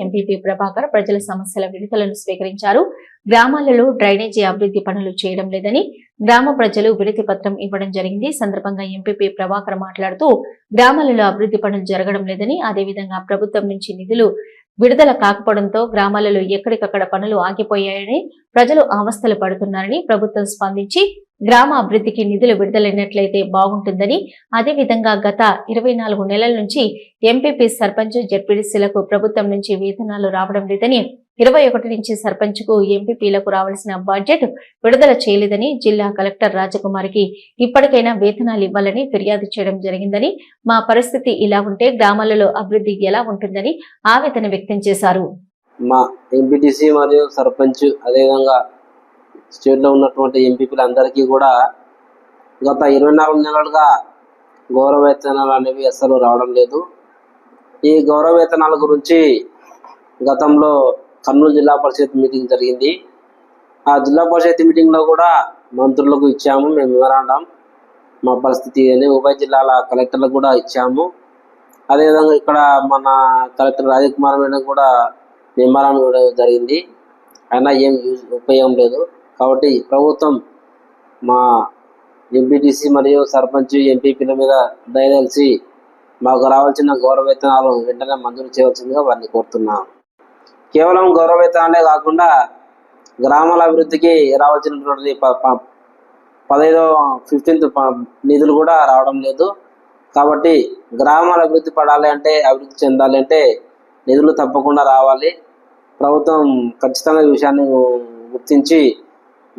MPP Prabhakar ప్రజల సమస్యల విడతలను స్వీకరించారు. గ్రామాలలో డ్రైనేజీ అభివృద్ధి పనులు చేయడం లేదని గ్రామ ప్రజలు విడతి పత్రం ఇవ్వడం జరిగింది. సందర్భంగా ఎంపీపీ ప్రభాకర్ మాట్లాడుతూ గ్రామాలలో అభివృద్ధి పనులు జరగడం లేదని అదేవిధంగా ప్రభుత్వం నుంచి నిధులు విడుదల కాకపోవడంతో గ్రామాలలో ఎక్కడికక్కడ పనులు ఆగిపోయాయని ప్రజలు అవస్థలు పడుతున్నారని ప్రభుత్వం స్పందించి గ్రామ అభివృద్ధికి నిధులు విడుదలైనట్లయితే బాగుంటుందని అదేవిధంగా గత ఇరవై నాలుగు నెలల నుంచి ఎంపీపీ సర్పంచ్ జడ్పీడీసీలకు ప్రభుత్వం నుంచి వేతనాలు రావడం లేదని ఇరవై ఒకటి నుంచి సర్పంచ్కు ఎంపీపీలకు రావాల్సిన బడ్జెట్ విడుదల చేయలేదని జిల్లా కలెక్టర్ రాజకుమారికి ఇప్పటికైనా వేతనాలు ఇవ్వాలని ఫిర్యాదు చేయడం జరిగిందని మా పరిస్థితి ఇలా ఉంటే గ్రామాలలో అభివృద్ధి ఎలా ఉంటుందని ఆవేదన వ్యక్తం చేశారు. మా ఎంపీటీసీ మరియు సర్పంచ్ అదేవిధంగా స్టేట్లో ఉన్నటువంటి ఎంపీపీలందరికీ కూడా గత ఇరవై నాలుగు నెలలుగా గౌరవ వేతనాలు అనేవి అస్సలు రావడం లేదు. ఈ గౌరవ వేతనాల గురించి గతంలో కర్నూలు జిల్లా పరిషత్ మీటింగ్ జరిగింది. ఆ జిల్లా పరిషత్ మీటింగ్లో కూడా మంత్రులకు ఇచ్చాము మేము వివరాండం మా పరిస్థితి అని ఉభయ జిల్లాల కలెక్టర్లకు కూడా ఇచ్చాము. అదేవిధంగా ఇక్కడ మన కలెక్టర్ రాజకుమార్ మేడం కూడా నిమ్మరాన్ని ఇవ్వడం జరిగింది. అయినా ఏం యూజ్ ఉపయోగం లేదు. కాబట్టి ప్రభుత్వం మా ఎంపీటీసీ మరియు సర్పంచ్ ఎంపీపీల మీద దయదలిచి మాకు రావాల్సిన గౌరవ వేతనాలు వెంటనే మంజూరు చేయవలసిందిగా వారిని కోరుతున్నాం. కేవలం గౌరవ వేతనాలే కాకుండా గ్రామాల అభివృద్ధికి రావాల్సినటువంటి ప- పదహైదో ఫిఫ్టీన్త్ నిధులు కూడా రావడం లేదు. కాబట్టి గ్రామాల అభివృద్ధి పడాలి అంటే అభివృద్ధి చెందాలి అంటే నిధులు తప్పకుండా రావాలి. ప్రభుత్వం ఖచ్చితంగా ఈ విషయాన్ని గుర్తించి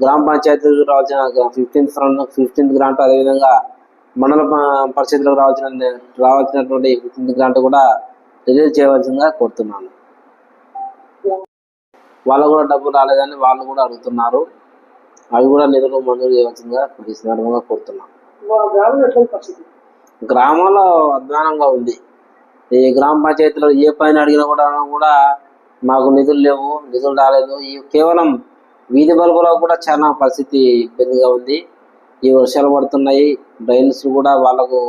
గ్రామ పంచాయతీలకు రావాల్సిన ఫిఫ్టీన్త్ ఫ్రంట్ ఫిఫ్టీన్త్ గ్రాంట్ అదేవిధంగా మండల ప- పరిషత్లకు రావాల్సిన రావాల్సినటువంటి ఫిఫ్టీన్త్ గ్రాంట్ కూడా రిలీజ్ చేయవలసిందిగా కోరుతున్నాను. వాళ్ళకు కూడా డబ్బులు రాలేదని వాళ్ళు కూడా అడుగుతున్నారు. అవి కూడా నిధులు మంజూరు చేయవలసిందిగా ఈ సందర్భంగా కోరుతున్నాం గ్రామంలో అధ్వానంగా ఉంది. ఈ గ్రామ పంచాయతీలో ఏ పైన అడిగినా కూడా కూడా మాకు నిధులు లేవు నిధులు రాలేదు. ఈ కేవలం వీధి బల్బులో కూడా చాలా పరిస్థితి ఇబ్బందిగా ఉంది. ఈ వర్షాలు పడుతున్నాయి. డ్రైన్స్ కూడా వాళ్ళకు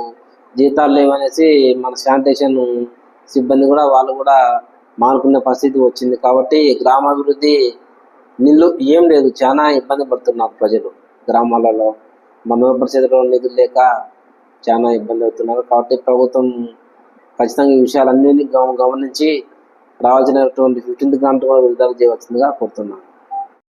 జీతాలు లేవనేసి మన శానిటేషన్ సిబ్బంది కూడా వాళ్ళు కూడా మానుకునే పరిస్థితి వచ్చింది. కాబట్టి గ్రామాభివృద్ధి నిల్లు ఏం లేదు. చాలా ఇబ్బంది పడుతున్నారు ప్రజలు. గ్రామాలలో మండల పరిస్థితిలో నిధులు లేక చాలా ఇబ్బంది అవుతున్నారు. కాబట్టి ప్రభుత్వం ఖచ్చితంగా ఈ విషయాలన్నీ గమనించి రావాల్సినటువంటి ఫిఫ్టీన్త్ గ్రాంట్ కూడా విడుదల చేయవలసిందిగా కోరుతున్నాను.